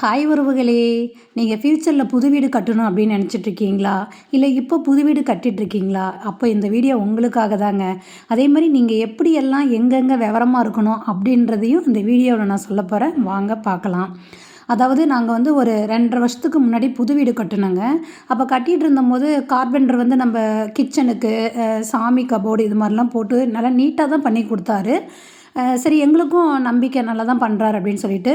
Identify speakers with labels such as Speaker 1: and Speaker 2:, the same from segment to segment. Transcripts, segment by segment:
Speaker 1: Hi உறவுகளே நீங்கள் ஃப்யூச்சரில் புது வீடு கட்டணும் அப்படின்னு நினச்சிட்ருக்கீங்களா இல்லை இப்போ புது வீடு கட்டிட்ருக்கீங்களா அப்போ இந்த வீடியோ உங்களுக்காக தாங்க. அதே மாதிரி நீங்கள் எப்படியெல்லாம் எங்கெங்கே விவரமாக இருக்கணும் அப்படின்றதையும் இந்த வீடியோவில் நான் சொல்ல போகிறேன் வாங்க பார்க்கலாம். அதாவது நாங்கள் வந்து ஒரு ரெண்டரை வருஷத்துக்கு முன்னாடி புது வீடு கட்டினோங்க. அப்போ கட்டிகிட்டு இருந்தபோது கார்பெண்டர் வந்து நம்ம கிச்சனுக்கு சாமி கபோர்டு இது மாதிரிலாம் போட்டு நல்லா நீட்டாக தான் பண்ணி கொடுத்தாரு. சரி எங்களுக்கும் நம்பிக்கை நல்லா தான் பண்ணுறாரு அப்படின்னு சொல்லிட்டு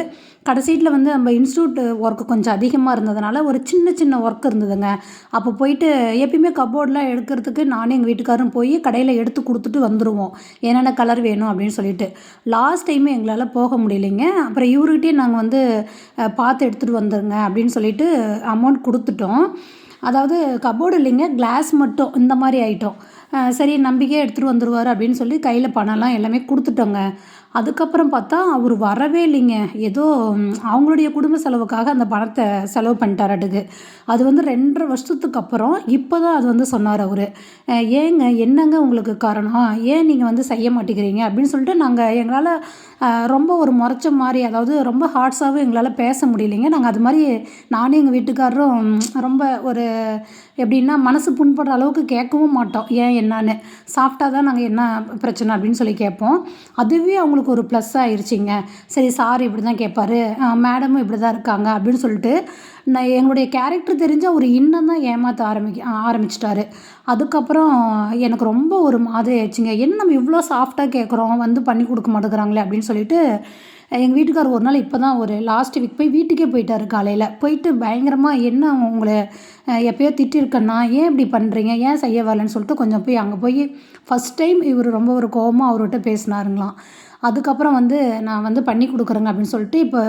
Speaker 1: கடைசீட்டில் வந்து நம்ம இன்ஸ்டியூட் ஒர்க்கு கொஞ்சம் அதிகமாக இருந்ததுனால ஒரு சின்ன சின்ன ஒர்க் இருந்ததுங்க. அப்போ போயிட்டு எப்பயுமே கபோர்டெலாம் எடுக்கிறதுக்கு நானும் எங்கள் வீட்டுக்காரும் போய் கடையில் எடுத்து கொடுத்துட்டு வந்துடுவோம் என்னென்ன கலர் வேணும் அப்படின்னு சொல்லிட்டு. லாஸ்ட் டைமு எங்களால் போக முடியலைங்க. அப்புறம் இவர்கிட்டயே நாங்கள் வந்து பார்த்து எடுத்துகிட்டு வந்துடுங்க அப்படின்னு சொல்லிட்டு அமௌண்ட் கொடுத்துட்டோம். அதாவது கபோர்டு இல்லைங்க கிளாஸ் மட்டும் இந்த மாதிரி ஐட்டம் சரி நம்பிக்கையாக எடுத்துகிட்டு வந்துடுவார் அப்படின்னு சொல்லி கையில் பணம்லாம் எல்லாமே கொடுத்துட்டோங்க. அதுக்கப்புறம் பார்த்தா அவர் வரவே இல்லைங்க. ஏதோ அவங்களுடைய குடும்ப செலவுக்காக அந்த பணத்தை செலவு பண்ணிட்டாராட்டுக்கு. அது வந்து ரெண்டரை வருஷத்துக்கு அப்புறம் இப்போ தான் அது வந்து சொன்னார் அவர். ஏங்க என்னங்க உங்களுக்கு காரணம்? ஏன் நீங்கள் வந்து செய்ய மாட்டேங்கிறீங்க? அப்படின்னு சொல்லிட்டு நாங்கள் எங்களால் ரொம்ப ஒரு முறைச்ச மாதிரி அதாவது ரொம்ப ஹார்ட்ஸாகவும் எங்களால் பேச முடியலைங்க. நாங்கள் அது மாதிரி நானும் எங்கள் வீட்டுக்காரரும் ரொம்ப ஒரு எப்படின்னா மனசு புண்படுற அளவுக்கு கேட்கவும் மாட்டோம். ஏன் என்னான்னு. சாஃப்டாக தான் நாங்கள் என்ன பிரச்சனை அப்படின்னு சொல்லி கேட்போம். அதுவே அவங்களுக்கு ஒரு ப்ளஸ் ஆயிடுச்சிங்க சரி சார் இப்படி தான் கேட்பாரு மேடமும் இப்படி தான் இருக்காங்க அப்படின்னு சொல்லிட்டு நான் எங்களுடைய கேரக்டர் தெரிஞ்சு அவர் இன்னும் தான் ஏமாற்ற ஆரம்பிக்க ஆரம்பிச்சிட்டாரு. அதுக்கப்புறம் எனக்கு ரொம்ப ஒரு மாதிரி ஆயிடுச்சுங்க. என்ன நம்ம இவ்வளோ சாஃப்டாக கேட்குறோம் வந்து பண்ணி கொடுக்க மாட்டேங்கிறாங்களே அப்படின்னு சொல்லிட்டு எங்கள் வீட்டுக்கார் ஒரு நாள் இப்போ தான் ஒரு லாஸ்ட் வீக் போய் வீட்டுக்கே போயிட்டார் காலையில். போயிட்டு பயங்கரமாக என்ன உங்களை எப்பயோ திட்டிருக்கேன்னா ஏன் இப்படி பண்ணுறீங்க ஏன் செய்ய வரலன்னு சொல்லிட்டு கொஞ்சம் போய் அங்கே போய் ஃபஸ்ட் டைம் இவர் ரொம்ப ஒரு கோபமாக அவர்கிட்ட பேசினாருங்களாம். அதுக்கப்புறம் வந்து நான் வந்து பண்ணி கொடுக்குறேங்க அப்படின்னு சொல்லிட்டு இப்போ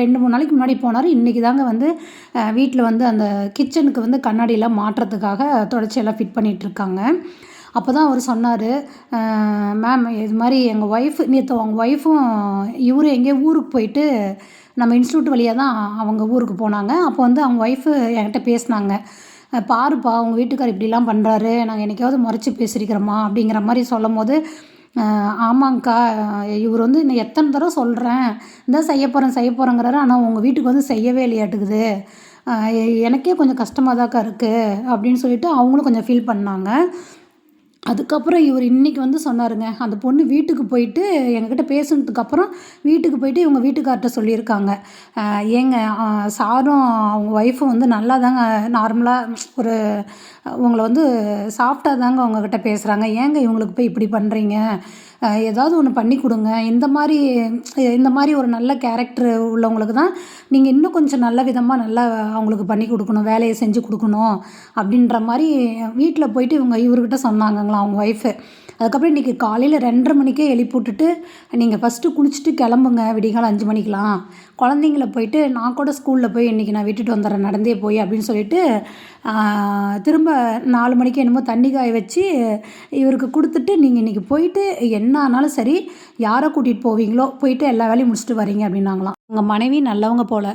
Speaker 1: ரெண்டு மூணு நாளைக்கு முன்னாடி போனார். இன்றைக்கி தாங்க வந்து வீட்டில் வந்து அந்த கிச்சனுக்கு வந்து கண்ணாடியெல்லாம் மாட்டுறதுக்காக தொடர்ச்சியெல்லாம் ஃபிட் பண்ணிகிட்ருக்காங்க அப்போ தான் அவர் சொன்னார் மேம் இது மாதிரி எங்கள் ஒய்ஃப் நேற்று அவங்க ஒய்ஃபும் இவரும் எங்கேயோ ஊருக்கு போயிட்டு நம்ம இன்ஸ்டியூட் வழியாக தான் அவங்க ஊருக்கு போனாங்க. அப்போ வந்து அவங்க ஒய்ஃபு என்கிட்ட பேசினாங்க. பாருப்பா அவங்க வீட்டுக்கார் இப்படிலாம் பண்ணுறாரு நாங்கள் என்றைக்காவது முறைச்சி பேசியிருக்கிறோமா அப்படிங்கிற மாதிரி சொல்லும் போது ஆமாங்க்கா இவர் வந்து இன்னும் எத்தனை தடவை சொல்கிறேன் இந்த செய்ய போகிறேன் செய்ய போகிறேங்கிறாரு ஆனால் உங்கள் வீட்டுக்கு வந்து செய்யவே இல்லையாட்டுக்குது. எனக்கே கொஞ்சம் கஷ்டமாக தான்க்கா இருக்குது அப்படின்னு சொல்லிட்டு அவங்களும் கொஞ்சம் ஃபீல் பண்ணாங்க. அதுக்கப்புறம் இவர் இன்றைக்கி வந்து சொன்னாருங்க அந்த பொண்ணு வீட்டுக்கு போயிட்டு எங்ககிட்ட பேசுனதுக்கப்புறம் வீட்டுக்கு போயிட்டு இவங்க வீட்டுக்கார்ட்ட சொல்லியிருக்காங்க. ஏங்க சாரும் அவங்க ஒய்ஃபும் வந்து நல்லா தாங்க நார்மலாக ஒரு உங்களை வந்து சாஃப்டாக தாங்க அவங்கக்கிட்ட பேசுகிறாங்க ஏங்க இவங்களுக்கு போய் இப்படி பண்ணுறீங்க ஏதாவது ஒன்று பண்ணி கொடுங்க. இந்த மாதிரி இந்த மாதிரி ஒரு நல்ல கேரக்டர் உள்ளவங்களுக்கு தான் நீங்கள் இன்னும் கொஞ்சம் நல்ல விதமாக நல்லா அவங்களுக்கு பண்ணி கொடுக்கணும் வேலையை செஞ்சு கொடுக்கணும் அப்படின்ற மாதிரி வீட்டில் போயிட்டு இவங்க இவர்கிட்ட சொன்னாங்கங்களா அவங்க ஒய்ஃபு அதுக்கப்புறம் இன்றைக்கி காலையில் ரெண்டரை மணிக்கே எழுப்பி விட்டுட்டு நீங்கள் ஃபஸ்ட்டு குளிச்சுட்டு கிளம்புங்க விடிகாலம் அஞ்சு மணிக்கெலாம் குழந்தைங்கள போயிட்டு நான் கூட ஸ்கூலில் போய் இன்றைக்கி நான் விட்டுட்டு வந்துடுறேன் நடந்தே போய் அப்படின்னு சொல்லிட்டு திரும்ப நாலு மணிக்கு என்னமோ தண்ணி காய வச்சு இவருக்கு கொடுத்துட்டு நீங்கள் இன்றைக்கி போயிட்டு என்ன ஆனாலும் சரி யாரை கூட்டிகிட்டு போவீங்களோ போயிட்டு எல்லா வேலையும் முடிச்சுட்டு வரீங்க அப்படின்னாங்களாம். உங்கள் மனைவி நல்லவங்க போல்.